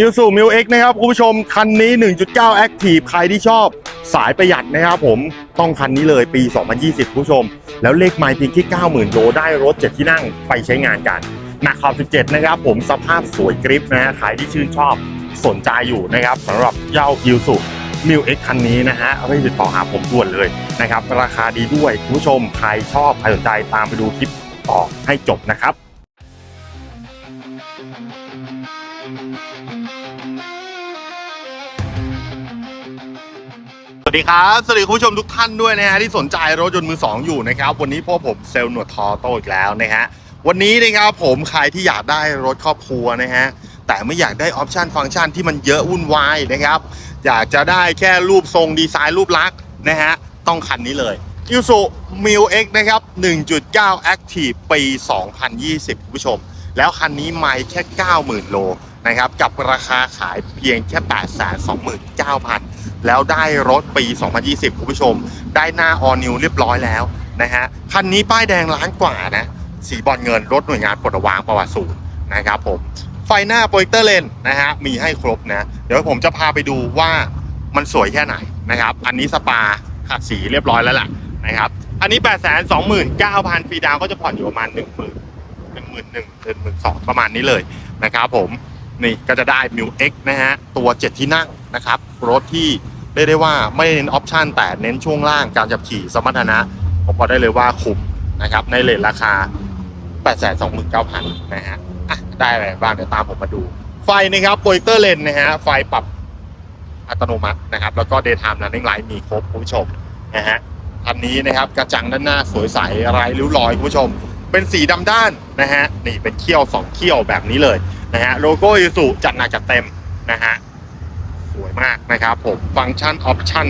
ยูสูมิวเอ็กนะครับคุณผู้ชม คันนี้ 1.9 Active ใครที่ชอบสายประหยัดนะครับผมต้องคันนี้เลยปี 2020 คุณผู้ชม แล้วเลขไมล์เพียงแค่ 90,000 โลได้รถ 7 ที่นั่งไปใช้งานกันหนักขอบ17 นะครับผมสภาพสวยกริปนะฮะใครที่ชื่นชอบสนใจอยู่นะครับสำหรับเจ้ายูสูมิวเอ็กคันนี้นะฮะรีบติดต่อหาผมด่วนเลยนะครับราคาดีด้วยคุณผู้ชมใครชอบใครสนใจตามไปดูคลิปต่อให้จบนะครับ วัสดีครับ สวัสดีคุณผู้ชมทุกท่านด้วยนะฮะที่สนใจรถยนต์มือสองอยู่นะครับ วันนี้พวกผมเซลล์หนวดทอโตอีกแล้วนะฮะ วันนี้นะครับผมใครที่อยากได้รถครอบครัวนะฮะ แต่ไม่อยากได้ออปชันฟังก์ชันที่มันเยอะวุ่นวายนะครับ อยากจะได้แค่รูปทรงดีไซน์รูปลักษณ์นะฮะ ต้องคันนี้เลย i s u m i l X นะครับ 1.9 Active ปี 2020 คุณผู้ชม แล้วคันนี้ไม่แค่ 90,000 โล นะครับกับราคาขายเพียงแค่ 829,000 แล้วได้รถปี 2020 คุณผู้ชม ได้หน้าออนิวเรียบร้อยแล้วนะฮะคันนี้ป้ายแดงล้านกว่านะสีบอลเงินรถหน่วยงานปลดวางประวัติศูนย์นะครับผมไฟหน้าโปรเจคเตอร์เลนนะฮะมีให้ครบนะเดี๋ยวผมจะพาไปดูว่ามันสวยแค่ไหนนะครับอันนี้สปาขัดสีเรียบร้อยแล้วล่ะนะครับอันนี้ 8 2 9 0 0 0ฟรีดาวก็จะผ่อนอยู่ประมาณ 1 0 0 0 0 1 1 0 0 0 1 1 2 0 0ประมาณนี้เลยนะครับผม นี่ก็จะได้ m ิ X นะฮะ ตัว 7 ที่นั่งนะครับ รถที่เรียกได้ว่าไม่เน้นออปชันแต่เน้นช่วงล่างการขับขี่สมรรถนะ ผมพอกได้เลยว่าคุ้มนะครับ ในเลทราคา 829,000 นะฮะอะได้อะไรบ้างเดี๋ยวตามผมมาดู ไฟนะครับโปรเจคเตอร์เลนนะฮะ ไฟปรับอัตโนมัตินะครับ แล้วก็ daytime running light มีครบคุณผู้ชมนะฮะคันนี้นะครับกระจังด้านหน้าสวยใสไร้ริ้วรอยคุณผู้ชม เป็นสีดำด้านนะฮะนี่เป็นเขี้ยวสองเขี้ยวแบบนี้เลย นะฮะโลโก้ยูสุจัดหนักจัดเต็มนะฮะสวยมากนะครับผมฟังก์ชันออปชั่น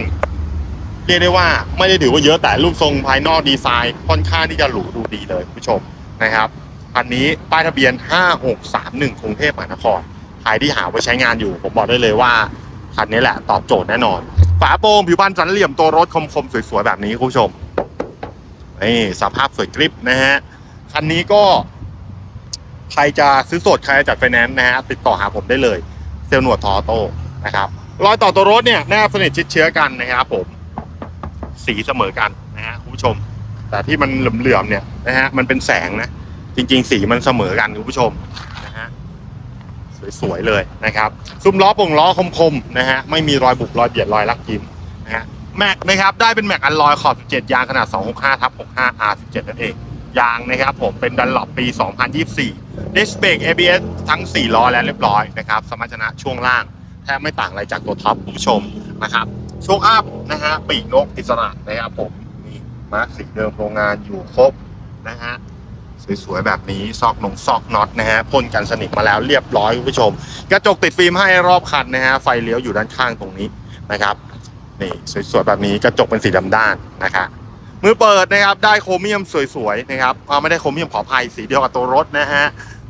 เรียกได้ว่าไม่ได้ถือว่าเยอะแต่รูปทรงภายนอกดีไซน์ค่อนข้างที่จะหรูดูดีเลยคุณผู้ชมนะครับคันนี้ป้ายทะเบียน 5631กรุงเทพมหานครใครที่หาไว้ใช้งานอยู่ ผมบอกได้เลยว่าคันนี้แหละตอบโจทย์แน่นอน ฝาโปร่งผิวพรรณสันเหลี่ยมตัวรถคมๆ สวยๆ แบบนี้คุณผู้ชมนี่สภาพสวยกริบนะฮะคันนี้ก็ ใครจะซื้อสดใครจะจัดไฟแนนซ์นะฮะติดต่อหาผมได้เลย เซลล์หนวดทอโต้นะครับรอยต่อตัวรถเนี่ยแนบสนิทชิดเชื้อกันนะครับผม สีเสมอกันนะฮะคุณผู้ชม แต่ที่มันเหลื่อมๆเนี่ยนะฮะมันเป็นแสงนะ จริง ๆ สีมันเสมอกันคุณผู้ชมนะฮะสวยๆเลยนะครับ ซุ้มล้อป่งล้อคมๆนะฮะไม่มีรอยบุบรอยเบียดรอยลักยิ้มนะฮะแม็กนะครับได้เป็นแม็กอัลลอยขอบ 17 ยางขนาด 265ทับ65 R17 นั่นเอง ยางนะครับผมเป็นดันหลบปี 2024 ดิสเบรก ABS ทั้ง 4 ล้อแล้วเรียบร้อยนะครับ สมรรถนะช่วงล่างแทบไม่ต่างอะไรจากตัวท็อปคุณผู้ชมนะครับโชคอัพนะฮะปีกนกอิสระนะครับผมนี่มาร์คสีเดิมโรงงานอยู่ครบนะฮะสวยๆแบบนี้ซอกนงซอกน็อตนะฮะพ่นกันสนิทมาแล้วเรียบร้อยคุณผู้ชม กระจกติดฟิล์มให้รอบคันนะฮะไฟเลี้ยวอยู่ด้านข้างตรงนี้นะครับนี่สวยๆแบบนี้กระจกเป็นสีดำด้านนะครับ มือเปิดนะครับได้โครเมียมสวยๆนะครับไม่ได้โครเมียมขอภัยสีเดียวกับตัวรถนะฮะ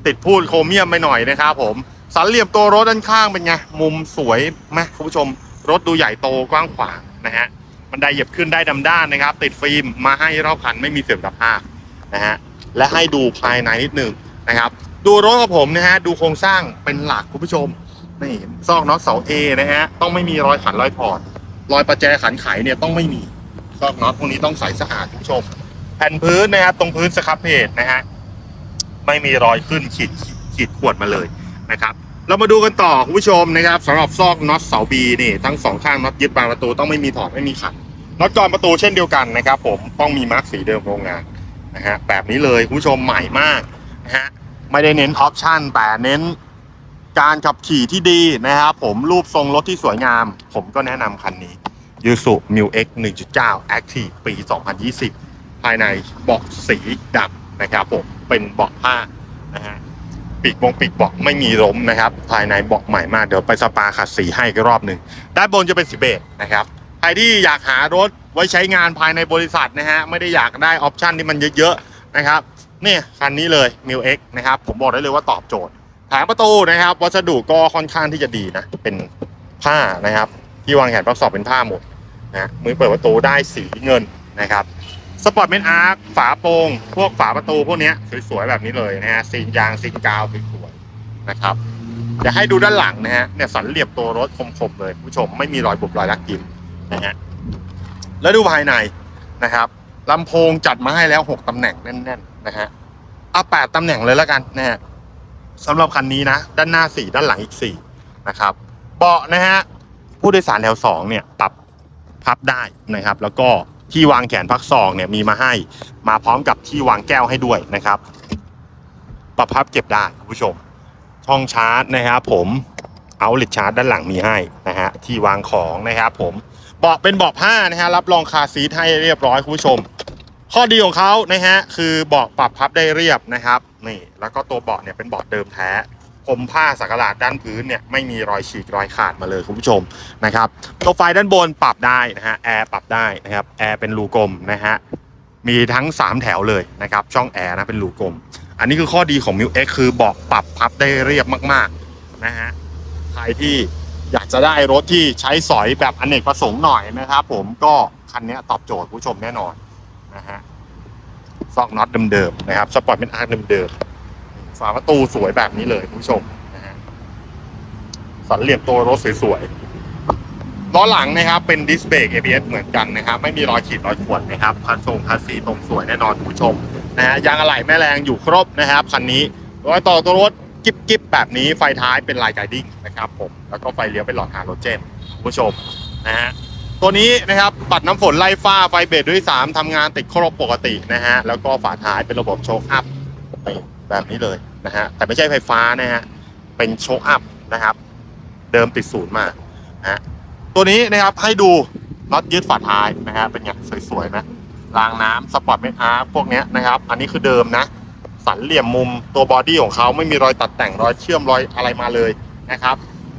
ติดพูดโครเมียมไปหน่อยนะครับผมสันเหลี่ยมตัวรถด้านข้างเป็นไงมุมสวยไหมคุณผู้ชมรถดูใหญ่โตกว้างขวางนะฮะบันไดเหยียบขึ้นได้ดำด้านนะครับ ติดฟิล์มมาให้รอบคันไม่มีเสื่อมสภาพนะฮะและให้ดูภายในนิดหนึ่งนะครับ ดูรถกับผมนะฮะดูโครงสร้างเป็นหลักคุณผู้ชมนี่ซอกน็อตเสาเอนะฮะต้องไม่มีรอยขันรอยถอดรอยประแจขันไขเนี่ยต้องไม่มี ซอกน็อตพวกนี้ต้องใสสะอาดคุณผู้ชมแผ่นพื้นนะครับตรงพื้นสครับเพจนะฮะไม่มีรอยขึ้นขีดขีดขวดมาเลยนะครับเรามาดูกันต่อคุณผู้ชมนะครับสำหรับซอกน็อตเสาบีนี่ทั้งสองข้างน็อตยึดบานประตูต้องไม่มีถอดไม่มีขัดน็อตกรอนประตูเช่นเดียวกันนะครับ ผมต้องมีมาร์กสีเดิมโรงงานนะฮะแบบนี้เลยคุณผู้ชมใหม่มากนะฮะไม่ได้เน้นออปชั่นแต่เน้นการขับขี่ที่ดีนะครับผมรูปทรงรถที่สวยงาม ผมก็แนะนำคันนี้ ยูสุมิวเอ็ก1.9 Active ปี2020ภายในเบาะสีดำนะครับผมเป็นเบาะผ้านะฮะปีกบงปีกเบาะไม่มีล้มนะครับ ภายในเบาะใหม่มากเดี๋ยวไปสปาขัดสีให้อีกรอบหนึ่งด้านบนจะเป็นสีเบจนะครับใครที่อยากหารถไว้ใช้งานภายในบริษัทนะฮะไม่ได้อยากได้ออปชันที่มันเยอะๆนะครับนี่คันนี้เลย m ิวเอ็กนะครับผมบอกได้เลยว่าตอบโจทย์แผงประตูนะครับ วัสดุก็ค่อนข้างที่จะดีนะ เป็นผ้านะครับ ที่วางแขนประกอบเป็นผ้าหมด นะมือเปิดประตูได้สีเงินนะครับสปอร์ตเมนอาร์คฝาโปร่งพวกฝาประตูพวกนี้สวยๆแบบนี้เลยนะฮะซีนยางซีนกาวสวยๆนะครับเดี๋ยวให้ดูด้านหลังนะฮะเนี่ยสันเหลี่ยมตัวรถคมๆเลยคุณผู้ชมไม่มีรอยบุบรอยลักยิ้มนะฮะแล้วดูภายในนะครับลำโพงจัดมาให้แล้วหกตำแหน่งแน่นๆนะฮะเอาแปดตำแหน่งเลยแล้วกันนะฮะสำหรับคันนี้นะ ด้านหน้าสี่ด้านหลังอีกสี่นะครับเบาะนะฮะผู้โดยสารแถวสองเนี่ยปรับ พับได้นะครับ แล้วก็ที่วางแขนพักซองเนี่ยมีมาให้มาพร้อมกับที่วางแก้วให้ด้วยนะครับปรับพับเก็บได้คุณผู้ชม ช่องชาร์จนะครับผมเอาลิชาร์จด้านหลังมีให้นะฮะที่วางของนะครับผมเบาะเป็นเบาะผ้านะฮะรับรองคาซีทให้เรียบร้อยคุณผู้ชม ข้อดีของเขานะฮะคือเบาะปรับพับได้เรียบนะครับนี่แล้วก็ตัวเบาะเนี่ยเป็นเบาะเดิมแท้ ผมผ้าสักหลาดด้านพื้นเนี่ยไม่มีรอยฉีกรอยขาดมาเลยคุณผู้ชมนะครับตัวไฟด้านบนปรับได้นะฮะแอร์ปรับได้นะครับแอร์เป็นรูกลมนะฮะมีทั้ง 3 แถวเลยนะครับช่องแอร์นะเป็นรูกลม อันนี้คือข้อดีของ m ิ X คือเบาะปรับพับได้เรียบมากๆนะฮะใครที่อยากจะได้รถที่ใช้สอยแบบอเนกประสงค์หน่อยนะครับผมก็คันนี้ตอบโจทย์ผู้ชมแน่นอนนะฮะซอกน็อตเดิมๆนะครับสปอร์ตเป็นอาร์เดิมๆ ฝาประตูสวยแบบนี้เลยคุณผู้ชมนะฮะสันเหลี่ยมตัวรถสวยๆล้อหลังนะครับ เป็นดิสเบรก ABS เหมือนกันนะครับ ไม่มีรอยขีดรอยข่วนนะครับคันทรงคันสีตรงสวยแน่นอนคุณผู้ชมนะฮะยางอะไหล่แม่แรงอยู่ครบนะครับคันนี้รอยต่อตัวรถกิ๊บกิ๊บแบบนี้ไฟท้ายเป็นลายไกดิ้งนะครับผมแล้วก็ไฟเลี้ยวเป็นหลอดฮาโลเจนคุณผู้ชมนะฮะตัวนี้นะครับปัดน้ำฝนไล่ฟ้าไฟเบรดด้วย 3ทำงานติดครบปกตินะฮะแล้วก็ฝาท้ายเป็นระบบโชคอัพ แบบนี้เลยนะฮะแต่ไม่ใช่ไฟฟ้านะฮะเป็นโชคอัพนะครับ เดิมติดศูนย์มานะฮะตัวนี้นะครับให้ดูน็อตยึดฝาท้ายนะฮะเป็นไงสวยๆนะรางน้ำสปอร์ตเมทอาร์พวกเนี้ยนะครับ อันนี้คือเดิมนะสันเหลี่ยมมุมตัวบอดี้ของเขาไม่มีรอยตัดแต่งรอยเชื่อมรอยอะไรมาเลยนะครับ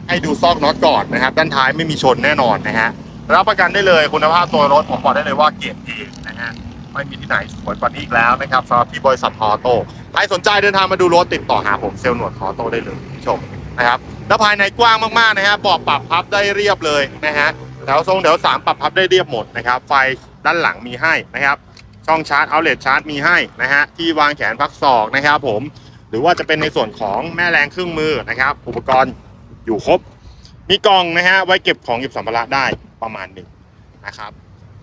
ให้ดูซอกน็อตก่อนนะครับ ด้านท้ายไม่มีชนแน่นอนนะฮะรับประกันได้เลยคุณภาพตัวรถผมบอกได้เลยว่าเกรดเอนะฮะไม่มีที่ไหนสวยกว่านี้อีกแล้วนะครับสำหรับที่บริษัทออโต้ ใครสนใจเดินทางมาดูรถติดต่อหาผมเซลล์หนวดออโต้ได้เลยคุณผู้ชมนะครับแล้วภายในกว้างมากๆนะฮะบอกปรับพับได้เรียบเลยนะฮะแถวทรงแถวสามปรับพับได้เรียบหมดนะครับ ไฟด้านหลังมีให้นะครับ ช่องชาร์จเอาเล t ชาร์จมีให้นะฮะที่วางแขนพักศอกนะครับผมหรือว่าจะเป็นในส่วนของแม่แรงเครื่องมือนะครับ อุปกรณ์อยู่ครบ มีกล่องนะฮะไว้เก็บของเก็บสัมภาระได้ประมาณหนึ่งนะครับ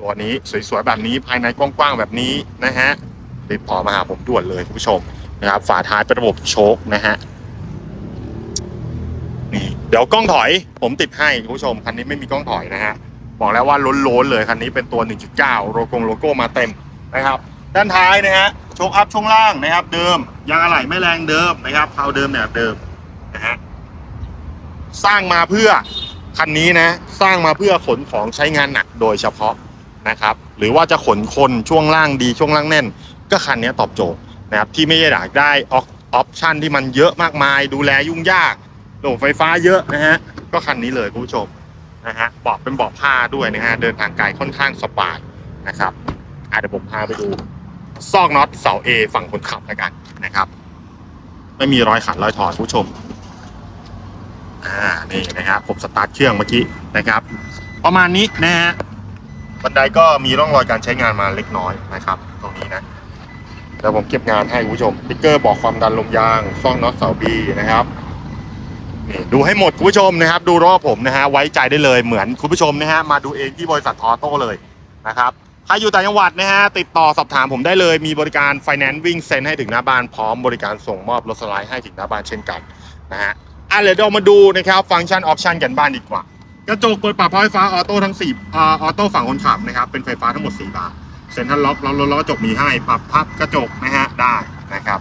ตัวนี้สวยๆแบบนี้ภายในกว้างๆแบบนี้นะฮะติดต่อมาหาผมด่วนเลยคุณผู้ชม นะครับฝาท้ายเป็นระบบโชคนะฮะนี่เดี๋ยวกล้องถอย ผมติดให้คุณผู้ชมคันนี้ไม่มีกล้องถอยนะฮะบอกแล้วว่าล้นๆเลยคันนี้เป็นตัว 1.9 โลโก้โลโก้มาเต็มนะครับ ด้านท้ายนะฮะโชคอัพช่วงล่างนะครับ เดิมยางอะไหล่ไม่แรงเดิมนะครับเพาเดิมเนี่ยเดิมนะฮะสร้างมาเพื่อคันนี้นะ สร้างมาเพื่อขนของใช้งานหนักโดยเฉพาะนะครับ หรือว่าจะขนคนช่วงล่างดีช่วงล่างแน่น ก็คันนี้ตอบโจทย์ นะครับที่ไม่ได้อยากได้ออปชั่นที่มันเยอะมากมาย ดูแลยุ่งยากระบบไฟฟ้าเยอะนะฮะก็คันนี้เลยคุณผู้ชมนะฮะเบาะเป็นเบาะผ้าด้วยนะฮะเดินทางไกลค่อนข้างสบายนะครับอะเดี๋ยวผมพาไปดูซอกน็อตเสา A ฝั่งคนขับแล้วกันนะครับ ไม่มีรอยขัดรอยถอดผู้ชมอ่านี่นะครับผมสตาร์ทเครื่องเมื่อกี้นะครับ ประมาณนี้นะฮะบันไดก็มีร่องรอยการใช้งานมาเล็กน้อยนะครับ ตรงนี้นะ เดี๋ยวผมเก็บงานให้คุณผู้ชมติ๊กเกอร์บอกความดันลมยางซอกน็อตเสา B นะครับนี่ดูให้หมดคุณผู้ชมนะครับ ดูรอบผมนะฮะไว้ใจได้เลยเหมือนคุณผู้ชมนะฮะมาดูเองที่บริษัทออโต้เลยนะครับใครอยู่ต่างจังหวัดนะฮะติดต่อสอบถามผมได้เลย มีบริการไฟแนนซ์วิ่งเซ็นให้ถึงหน้าบ้านพร้อมบริการส่งมอบรถสไลด์ให้ถึงหน้าบ้านเช่นกันนะฮะอะเดี๋ยวเรามาดูนะครับฟังก์ชันออปชันกันบ้านดีกว่า กระจกเปิดปรับไฟฟ้าออโต้ทั้ง4อ่าออโต้ฝั่งคนขับนะครับเป็นไฟฟ้าทั้งหมด4บาน เซ็นทรัลล็อกล้อล้อกระจกมีให้ปรับพับกระจกนะฮะได้นะครับ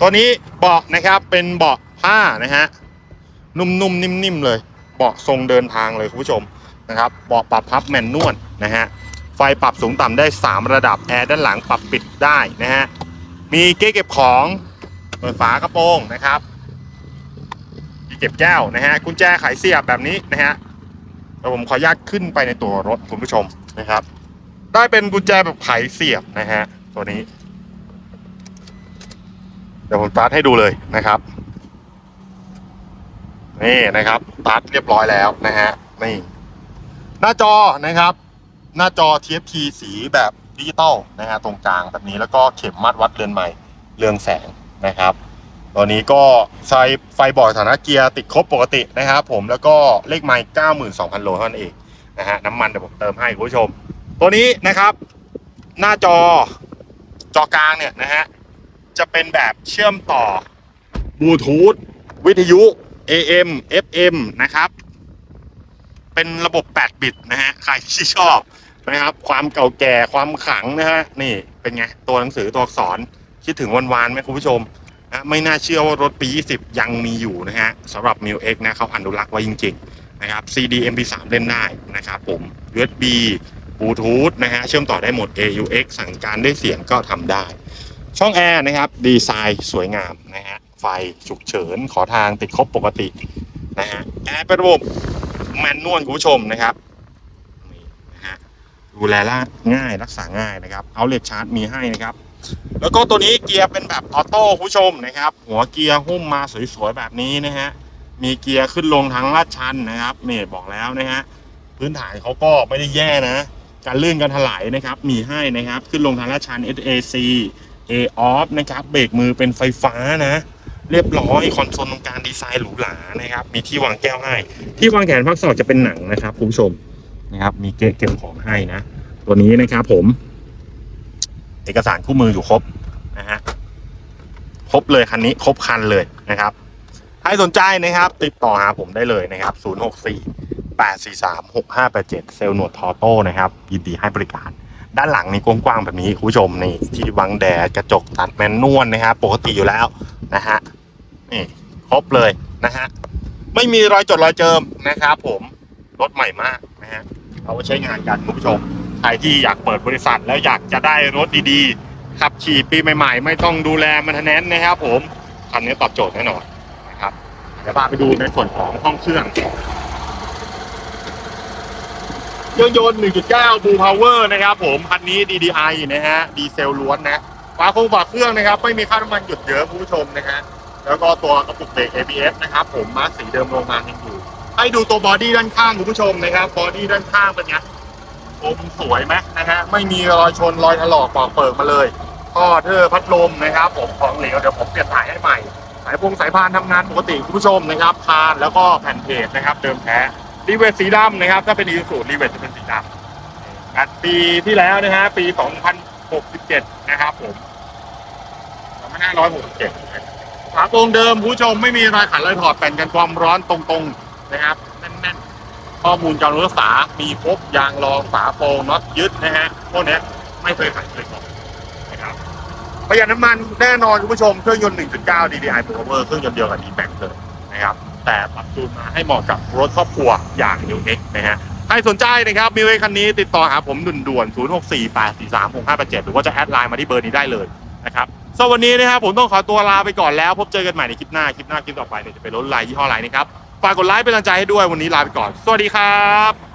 ตัวนี้เบาะนะครับเป็นเบาะผ้านะฮะนุ่มๆนิ่มๆเลยเบาะทรงเดินทางเลยคุณผู้ชมนะครับเบาะปรับพับแมนนวลนะฮะไฟปรับสูงต่ำได้ 3 ระดับแอร์ด้านหลังปรับปิดได้นะฮะมีเก๊เก็บของเปิดฝากระโปรงนะครับมีเก็บแก้วนะฮะกุญแจไขเสียบแบบนี้นะฮะเดี๋ยวผมขออนุญาตขึ้นไปในตัวรถคุณผู้ชมนะครับ ได้เป็นกุญแจแบบไขเสียบนะฮะ ตัวนี้ เดี๋ยวผมสตาร์ทให้ดูเลยนะครับ นี่นะครับสตาร์ทเรียบร้อยแล้วนะฮะนี่ หน้าจอนะครับ หน้าจอ TFT สีแบบดิจิตอลนะฮะตรงกลางแบบนี้แล้วก็เข็มมัดวัดเรือนใหม่เรืองแสงนะครับตัวนี้ก็ใช้ไฟบอกสถานะเกียร์ติดครบปกตินะครับผมแล้วก็เลขไมล์92,000 โลเท่านั้นเองนะฮะน้ำมันเดี๋ยวผมเติมให้คุณผู้ชม ตัวนี้นะครับ หน้าจอจอกลางเนี่ยนะฮะ จะเป็นแบบเชื่อมต่อบลูทูธวิทยุ AM FM นะครับ เป็นระบบ 8 บิตนะฮะ ใครที่ชอบนะครับ ความเก่าแก่ความขลังนะฮะ นี่เป็นไง ตัวหนังสือตัวอักษรคิดถึงวันวานไหมคุณผู้ชมนะไม่น่าเชื่อว่ารถปี 20 ยังมีอยู่นะฮะสำหรับ m ิ X นะเขาอนุรักษ์ไว้จริง ๆ นะครับ CD MP3 เล่นได้นะครับผม USB บลูทูธนะฮะเชื่อมต่อได้หมด AUX สั่งการด้วยเสียงก็ทำได้ ช่องแอร์นะครับดีไซน์สวยงามนะฮะไฟฉุกเฉินขอทางติดครบปกตินะฮะแอร์เป็นระบบแมนนวลคุณผู้ชมนะครับนะฮะดูแลละง่ายรักษาง่ายนะครับเอาเล t ชาร์จมีให้นะครับ แล้วก็ตัวนี้เกียร์เป็นแบบออโต้คุณผู้ชมนะครับ หัวเกียร์หุ้มมาสวยๆแบบนี้นะฮะมีเกียร์ขึ้นลงทางลาดชันนะครับนี่บอกแล้วนะฮะพื้นฐานเขาก็ไม่ได้แย่นะ การลื่นการถลายนะครับมีให้นะครับขึ้นลงทางลาดชัน SAC A off นะครับเบรกมือเป็นไฟฟ้านะ เรียบร้อยคอนโซลตรงกลารดีไซน์หรูหรานะครับมีที่วางแก้วให้ ที่วางแขนพักศอกจะเป็นหนังนะครับคุณผู้ชมนะครับมีเกเก็บของให้นะ ตัวนี้นะครับผม เอกสารคู่มืออยู่ครบนะฮะครบเลยคันนี้ครบคันเลยนะครับ ใครสนใจนะครับ ติดต่อหาผมได้เลยนะครับ 064 843 6587เซลล์หนวดทอโต้นะครับยินดีให้บริการ ด้านหลังนี่กว้างๆแบบนี้คุณผู้ชมนี่ที่บังแดดกระจกตัดแมนนวลนะครับปกติอยู่แล้วนะฮะนี่ครบเลยนะฮะไม่มีรอยจดรอยเจิมนะครับผมรถใหม่มากนะฮะเอาไว้ใช้งานกันคุณผู้ชมใครที่อยากเปิดบริษัทแล้วอยากจะได้รถดีๆขับขี่ปีใหม่ๆ ไม่ต้องดูแลมันทนแนนนะครับผมคันนี้ตอบโจทย์แน่นอนนะครับเดี๋ยวพาไปดูในส่วนของห้องเครื่อง เครื่องยนต์ 1.9 Blue Power นะครับผมคันนี้ DDI นะฮะ ดีเซลล้วนนะฝาโครงฝาเครื่องนะครับ ไม่มีค่าน้ำมันหยุดเยอะคุณผู้ชมนะฮะ แล้วก็ตัวกระปุกเบรก ABS นะครับผม มาร์คสีเดิมโรงงานยังอยู่ ให้ดูตัวบอดี้ด้านข้างคุณผู้ชมนะครับ บอดี้ด้านข้างเป็นไงคมสวยไหมนะฮะ ไม่มีรอยชนรอยถลอกปอกเปิกมาเลยท่อเทอร์พัดลมนะครับผมของเหลวเดี๋ยวผมเปลี่ยนถ่ายให้ใหม่ สายพงสายพานทำงานปกติคุณผู้ชมนะครับพานแล้วก็แผ่นเพจนะครับเดิมแท้ รีเวทสีดำนะครับ ถ้าเป็นอีซูซูรีเวทจะเป็นสีดำอัดปีที่แล้วนะฮะปี 2067 นะครับผม2567ฝาโปรงเดิมคุณผู้ชมไม่มีรอยขันรอยถอดแผ่นกันความร้อนตรงๆนะครับแน่นๆ ข้อมูลการรักษามีครบยางรองฝาโปรงน็อตยึดนะฮะพวกนี้ไม่เคยขัดเคยตกนะครับประหยัดน้ำมันแน่นอนคุณผู้ชมเครื่องยนต์ 1.9 DDI Power เครื่องยนต์เดียวกับ D-Max เลยนะครับ แต่ปรับจูนมาให้เหมาะกับรถครอบครัวอย่าง New X นะฮะใครสนใจนะครับมีไว้คันนี้ติดต่อหาผมด่วนๆ0648436587 หรือว่าจะแอดไลน์มาที่เบอร์นี้ได้เลยนะครับสวันนี้นะครับผมต้องขอตัวลาไปก่อนแล้ว พบเจอกันใหม่ในคลิปหน้า คลิปหน้าคลิปต่อไปเนี่ยจะเป็นรถไลน์ยี่ห้ออะไรนะครับ ฝากกดไลค์เป็นกำลังใจให้ด้วยวันนี้ลาไปก่อน สวัสดีครับ